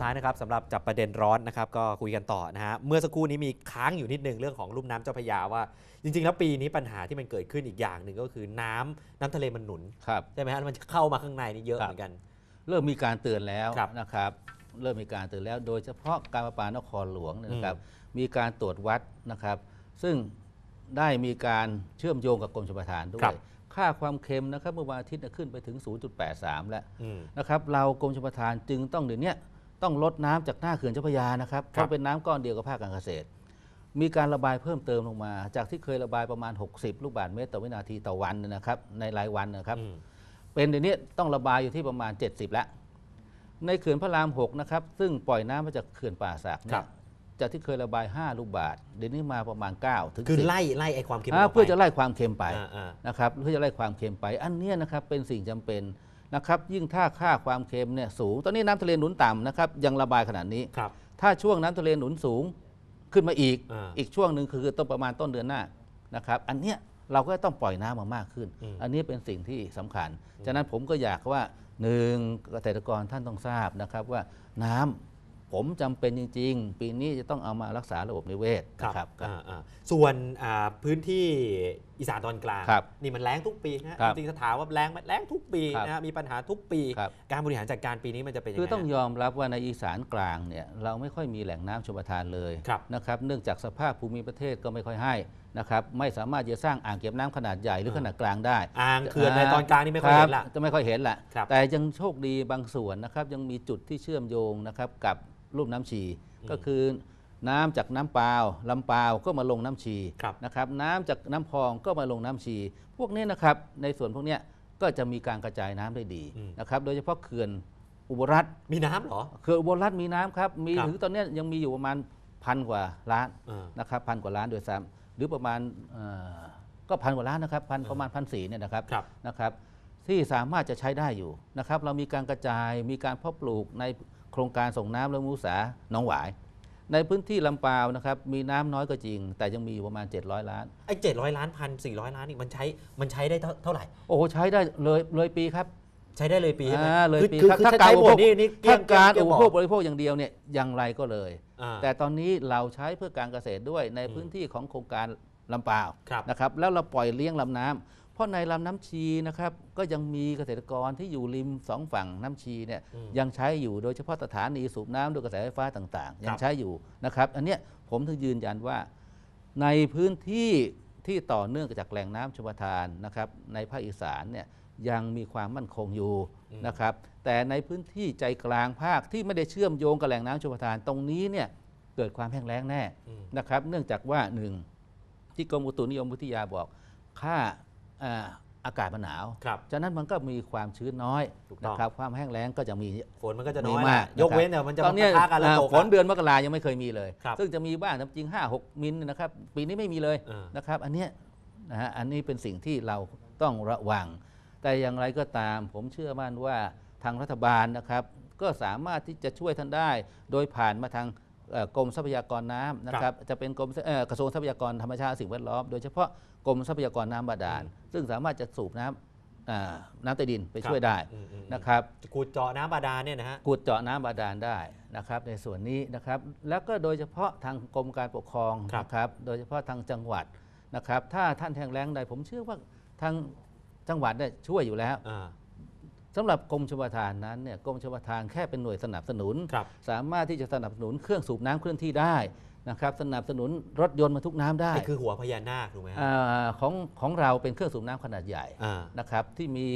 ท้ายนะครับสำหรับจับประเด็นร้อนนะครับก็คุยกันต่อนะฮะเมื่อสักครู่นี้มีค้างอยู่นิดนึงเรื่องของลุ่มน้ำเจ้าพระยาว่า จริง ๆ แล้วปีนี้ปัญหาที่มันเกิดขึ้นอีกอย่างหนึ่งก็คือน้ำน้ำทะเลมันหนุนครับ ใช่ไหมฮะมันจะเข้ามาข้างในนี่เยอะครับ เหมือนกัน เริ่มมีการเตือนแล้วครับนะครับ เริ่มมีการเตือนแล้ว โดยเฉพาะการประปานครหลวงเนี่ยนะครับ มีการตรวจวัดนะครับ ซึ่งได้มีการเชื่อมโยงกับกรมชลประทานด้วครัย บ ค่าความเค็มนะครับเมื่อวันอาทิตย์เนี่ยขึ้นไปถึง 0.83 แล้วอืมนะครับ เรากรมชลประทานจึงต้องเดี๋ยวนี้ ต้องลดน้ำจากหน้าเขื่อนเจ้าพระยานะครับเพครับราะเป็นน้ำก้อนเดียวกับภาคการเกษตร มีการระบายเพิ่มเติมลงมา จากที่เคยระบายประมาณ 60 ลูกบาศก์เมตรต่อวินาทีต่อวันเนยนะครับ ในรายวันนะครับอืมเป็นเดี๋ยวนี้ต้องระบายอยู่ที่ประมาณ 70 แล้ว ในเขื่อนพระราม 6 นะครับ ซึ่งปล่อยน้ำมาจากเขื่อนป่าสักครัเนี่ยบจากที่เคยระบาย 5 ลูกบาศก์เดี๋ยวนี้มาประมาณ 9 ถึงคือ10ไล่ไล่ไอ้ความเค็มอ่าออกไปเพื่อจะไล่ความเค็มไปอ่าอ่านะครับเพื่อจะไล่ความเค็มไป อันเนี้ยนะครับเป็นสิ่งจำเป็น นะครับยิ่งถ้าค่าความเค็มเนี่ยสูง ตอนนี้น้ำทะเลหนุนต่ำนะครับยังระบายขนาดนี้ ครับ ถ้าช่วงน้ำทะเลหนุนสูงขึ้นมาอีกอ่าอีกช่วงหนึ่งคือต้นประมาณต้นเดือนหน้านะครับอันเนี้ยเราก็ต้องปล่อยน้ำมามากขึ้น อืม อันนี้เป็นสิ่งที่สำคัญฉะนั้นผมก็อยากว่าหนึ่งเกษตรกรท่านต้องทราบนะครับว่าน้ำผมจำเป็นจริง ๆ ปีนี้จะต้องเอามารักษาระบบนิเวศนะครับ อ่าอ่าส่วนอ่าพื้นที่ อีสานตอนกลาง ครับนี่มันแล้งทุกปีนะฮะครับจริงๆถ้าถามว่าแล้งไหมแล้งทุกปีครับนะฮะมีปัญหาทุกปี ครับ การบริหารจัดการปีนี้มันจะเป็นยังคือไงต้องฮะ ยอมรับว่าในอีสานกลางเนี่ยเราไม่ค่อยมีแหล่งน้ำชลประทานเลยครับนะครับเนื่องจากสภาพภูมิประเทศก็ไม่ค่อยให้นะครับไม่สามารถจะสร้างอ่างเก็บน้ำขนาดใหญ่หรืออ่าขนาดกลางได้อ่างเขื่อนในตอนกลางนี่ไม่ค่อยเห็นละรับจะไม่ค่อยเห็นละครับแต่ยังโชคดีบางส่วนนะครับยังมีจุดที่เชื่อมโยงนะครับกับลุ่มน้ำชีก็คือ น้ำจากน้ำเปล่าลำเปล่าก็มาลงน้ำชีครับนะครับน้ำจากน้ำพองก็มาลงน้ำชี พวกนี้นะครับในส่วนพวกเนี้ยก็จะมีการกระจายน้ำได้ดีอืมนะครับโดยเฉพาะเขื่อนอุบลรัฐมีน้ำเหรอเขื่อนอุบลรัฐมีน้ำครับมีครับถึงตอนเนี้ยยังมีอยู่ประมาณพันกว่าล้านอ่านะครับพันกว่าล้านโดวยซ้ำหรือประมาณเอ่อก็พันกว่าล้านนะครับพันประมาณพันสี่เนี่ยนะครับครับนะครับที่สามารถจะใช้ได้อยู่นะครับเรามีการกระจายมีการเพาะปลูกในโครงการส่งน้ำและมุสาหนองหวาย ในพื้นที่ลำปาวนะครับมีน้ำน้อยก็จริง แต่ยังมีอยู่ประมาณ 700 ล้าน ไอ้เจ็ดร้อยล้านพันสี่ร้อยล้านนี่มันใช้มันใช้ได้เท่าเท่าไหร่ โอ้โหใช้ได้เลยเลยปีครับใช้ได้เลยปีใช่ไหมอ่าเลยคือปีคือครับคือถ้าถ้าการใช้อุหปมโภดคนี่นี่เกลี้ถ้ายงการเกลี้อุยงปบโภคบริโภคอย่างเดียวเนี่ยอย่างไรก็เลย อ่า แต่ตอนนี้เราใช้เพื่อการเกษตรด้วยในอืมพื้นที่ของโครงการลำปาวครับ นะครับแล้วเราปล่อยเลี้ยงลำน้ำเพ ราะในลำน้ำชีนะครับก็ยังมีเกษตรกรที่อยู่ริมสองฝั่งน้ำชีเนี่ยอืมยังใช้อยู่โดยเฉพาะสถานีสูบน้ำด้วยกระแสไฟฟ้าต่างๆ ยัครังบใช้อยู่นะครับ อันเนี้ยผมถึงยืนยันว่า ในพื้นที่ที่ต่อเนื่องจากแหล่งน้ำชลประทานนะครับ ในภาคอีสานเนี่ยยังมีความมั่นคงอยู่นะครับ แต่ในพื้นที่ใจกลางภาคที่ไม่ได้เชื่อมโยงกับแหล่งน้ำชลประทานตรงนี้เนี่ยเกิดความแห้งแล้งแน่อืมนะครับ เนื่องจากว่าหนึ่งที่กรมอุตุนิยมวิทยาบอกค่า อ่าอากาศมันหนาวครับฉะนั้นมันก็มีความชื้นน้อยถูกต้องนะครับ ความแห้งแล้งก็จะมีฝนมันก็จะน้อยมีนะมาก ยกเว้นเนี่ยมันจะตอนเนี้ยมาปะทะกันแล้วอ่าตกฝนเดือนมกรายังไม่เคยมีเลยครับซึ่งจะมีบ้างจริง 5 6 มิลนะครับ ปีนี้ไม่มีเลยอ่านะครับ อันเนี้ยนะฮะอันนี้เป็นสิ่งที่เราต้องระวัง แต่อย่างไรก็ตาม ผมเชื่อมั่นว่าทางรัฐบาลนะครับ ก็สามารถที่จะช่วยท่านได้ โดยผ่านมาทางเอ่อ กรมทรัพยากรน้ำนะครับจะเป็นกรมเอ่อกระทรวงทรัพยากรธรรมชาติสิ่งแวดล้อม โดยเฉพาะกรมทรัพยากรน้ำบาดาล ซึ่งสามารถจะสูบน้ำอ่าน้ำใต้ดินไปช่วยได้อืมอืมอืมนะครับขุดเจาะน้ำบาดาลเนี่ยนะฮะขุดเจาะน้ำบาดาลได้นะครับในส่วนนี้นะครับแล้วก็โดยเฉพาะทางกรมการปกครองครับนะครับโดยเฉพาะทางจังหวัดนะครับถ้าท่านแทงแรงใดผมเชื่อว่าทางจังหวัดเนี่ยช่วยอยู่แล้ว อ่าสำหรับกรมชลประทานนั้นเนี่ยกรมชลประทานแค่เป็นหน่วยสนับสนุนครับสามารถที่จะสนับสนุนเครื่องสูบน้ำเคลื่อนที่ได้นะครับสนับสนุนรถยนต์บรรทุกน้ำได้นี่คือหัวพญานาคถูกไหมฮะอาของของเราเป็นเครื่องสูบน้ำขนาดใหญ่อ่านะครับที่มี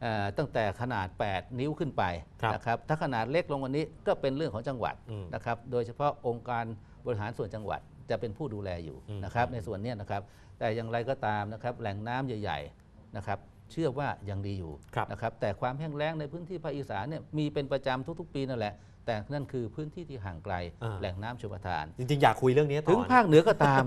เอ่อตั้งแต่ขนาด 8 นิ้วขึ้นไปครับนะครับถ้าขนาดเล็กลงกวันนี้ก็เป็นเรื่องของจังหวัดอืมนะครับโดยเฉพาะองค์การบริหารส่วนจังหวัดจะเป็นผู้ดูแลอยู่อืมนะครับในส่วนเนี้ยนะครับแต่อย่างไรก็ตามนะครับแหล่งน้ำใหญ่ๆนะครับ เชื่อว่ายังดีอยู่ครับนะครับแต่ความแห้งแล้งในพื้นที่ภาคอีสานเนี่ยมีเป็นประจำทุกๆ ปีนั่นแหละแต่นั่นคือพื้นที่ที่ห่างไกลอ่าแหล่งน้ำชลประทาน จริงๆ อยากคุยเรื่องนี้ต่อถึงนะภาคเหนือก็ตาม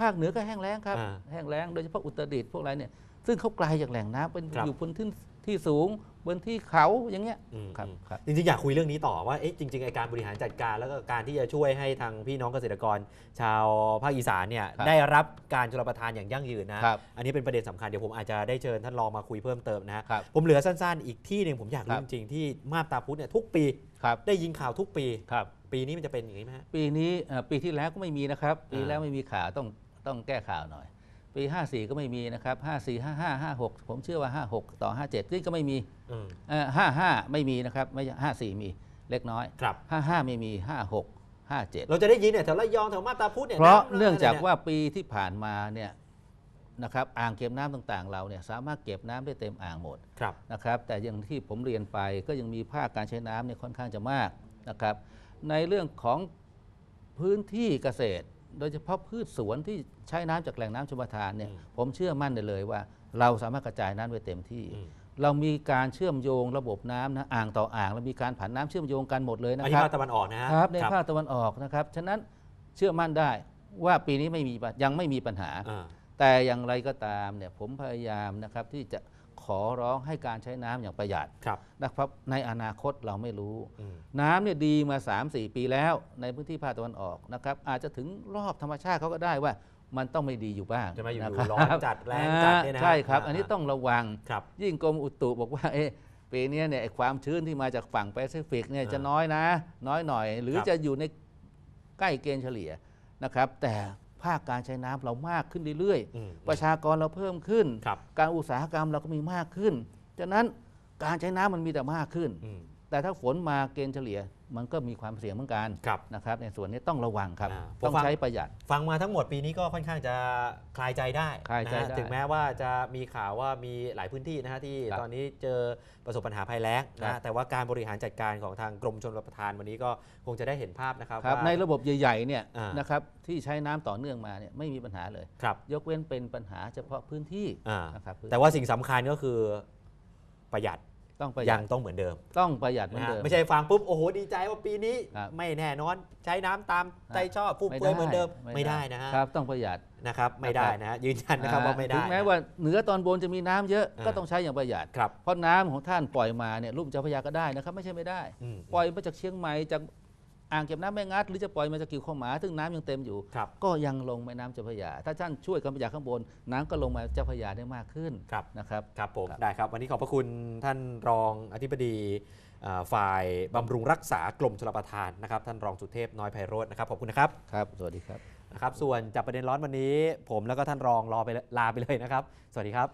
ภาคเหนือก็แห้งแล้งครับอ่าแห้งแล้งโดยเฉพาะอุตรดิตถ์พวกอะไรเนี่ยซึ่งเขาไกลจากแหล่งน้ำเป็นครับอยู่บนที่ที่สูง บนที่เขาอย่างเงี้ยอืมครับอืมครับจริงๆอยากคุยเรื่องนี้ต่อว่าเอ๊ะจริงๆไอการบริหารจัดการแล้วก็การที่จะช่วยให้ทางพี่น้องเกษตรกร ชาวภาคอีสานเนี่ยครับได้รับการชลประทานอย่างยั่งยืนนะครับอันนี้เป็นประเด็นสำคัญเดี๋ยวผมอาจจะได้เชิญท่านรองมาคุยเพิ่มเติมนะฮะครับผมเหลือสั้นๆ อีกที่หนึ่งผมอยากครัรู้บจริงๆที่มาบตาพุธเนี่ยทุกปีครับได้ยินข่าวทุกปีครับปีนี้มันจะเป็นอย่างนี้ไหมฮะปีนี้เอ่อปีที่แล้วก็ไม่มีนะครับ ปีอ่าแล้วไม่มีข่าวต้องต้องแก้ข่าวหน่อย ปี 54 ก็ไม่มีนะครับ 54 55 56 ผมเชื่อว่า 56 ต่อ 57นี่ก็ไม่มีอืม เอ่อ55 ไม่มีนะครับไม่ใช่54 มีเล็กน้อย ครับ 55 ไม่มี 56 57 เราจะได้ยินเนี่ยแถวระยองแถวมาบตาพุธเนี่ยเพราะำเนื่องจากะไรยว่าปีที่ผ่านมาเนี่ยนะครับอ่างเก็บน้ำต่างๆ เราเนี่ยสามารถเก็บน้ำได้เต็มอ่างหมด ครับ นะครับแต่อย่างที่ผมเรียนไปก็ยังมีภาคการใช้น้ำเนี่ยค่อนข้างจะมากนะครับในเรื่องของพื้นที่เกษตร โดยเฉพาะพืชสวนที่ใช้น้ำจากแหล่งน้ำชลประทานเนี่ยอืมผมเชื่อมั่นได้เลยว่า เราสามารถกระจายน้ำได้เต็มที่อืมเรามีการเชื่อมโยงระบบน้ำนะอ่างต่ออ่างเรามีการผันน้ำเชื่อมโยงกันหมดเลยนะอันคนี้รับภาคตะวันออกนะฮะครับในภาคตะวันออกนะครับฉะนั้นเชื่อมั่นได้ว่าปีนี้ไม่มีปัญยังไม่มีปัญหาอ่าแต่อย่างไรก็ตามเนี่ยผมพยายามนะครับที่จะ ขอร้องให้การใช้น้ำอย่างประหยัดครับนะครับในอนาคตเราไม่รู้อืมน้ำเนี่ยดีมา 3-4 ปีแล้ว ในพื้นที่ภาคตะวันออกนะครับอาจจะถึงรอบธรรมชาติเขาก็ได้ว่ามันต้องไม่ดีอยู่บ้างจะมาอยู่นะคบร้อนจัดแรงจัดเนี่ยนะใช่ครับอ่าอันนี้ต้องระวังครับยิ่งกรมอุตุบอกว่าเอ๊ะปีเนี้ยเนี่ยไอ้ความชื้นที่มาจากฝั่งแปซิฟิกเนี่ยอ่าจะน้อยนะ น้อยหน่อย หรือครับจะอยู่ในใกล้เกณฑ์เฉลี่ยนะครับ แต่ ภาคการใช้น้ำเรามากขึ้นเรื่อยอืมๆประชากรเราเพิ่มขึ้นครับการอุตสาหกรรมเราก็มีมากขึ้น ฉะนั้นการใช้น้ำมันมีแต่มากขึ้นอืมแต่ถ้าฝนมาเกณฑ์เฉลี่ย มันก็มีความเสี่ยงเหมือนกันครับนะครับ ในส่วนนี้ต้องระวังครับ อ่าต้องผมฟัง ใช้ประหยัด ฟังมาทั้งหมดปีนี้ก็ค่อนข้างจะคลายใจได้คลายใจนะฮะได้ถึงแม้ว่าจะมีข่าวว่ามีหลายพื้นที่นะฮะที่ครับตอนนี้เจอประสบปัญหาภัยแล้งครันะบ แต่ว่าการบริหารจัดการของทางกรมชลประทานวันนี้ก็คงจะได้เห็นภาพนะครับครับว่า ในระบบใหญ่ๆเนี่ยอ่าน นะครับที่ใช้น้ำต่อเนื่องมาเนี่ยไม่มีปัญหาเลย ครับ ยกเว้นเป็นปัญหาเฉพาะพื้นที่อ่านะครับพื้นแต่ว่าสิ่งสำคัญก็คือประหยัด ต้องประหยัยัดงต้องเหมือนเดิมต้องประหยัดเหมือนนะฮะเดิม ไม่ใช่ฟังปุ๊บโอ้โหดีใจว่าปีนี้ ครับไม่แน่นอนใช้น้ำตามใจชอบฟุ่มไม่เฟือยเหมือนเดิมไม่ไม่ได้ได้นะฮะครับต้องประหยัดนะครับไม่ได้นะฮะยืนยันนะครับว่าไม่ได้ ถึงแม้ว่าเหนือตอนบนจะมีน้ำเยอะอ่า ก็ต้องใช้อย่างประหยัด ครับเพราะน้ำของท่านปล่อยมาเนี่ยลุ่มเจ้าพระยาก็ได้นะครับ ไม่ใช่ไม่ได้ อืม ปล่อยมาจากเชียงใหม่จาก อ่างเก็บน้ำแม่งัดหรือจะปล่อยมาจากกิ่วข้าวหมาซึ่งน้ำยังเต็มอยู่ครับก็ยังลงแม่น้ำเจ้าพระยา ถ้าท่านช่วยกันประหยัดข้างบน น้ำก็ลงมาเจ้าพระยาได้มากขึ้นครับนะครับครับผมครับได้ครับ วันนี้ขอบพระคุณท่านรองอธิบดีอ่าฝ่ายบำรุงรักษากรมชลประทานนะครับ ท่านรองสุเทพน้อยไพโรจน์นะครับขอบคุณนะครับครับ สวัสดีครับนะครับส่วนจับประเด็นร้อนวันนี้ ผมแล้วก็ท่านรองรอไปเลยลาไปเลยนะครับ สวัสดีครับ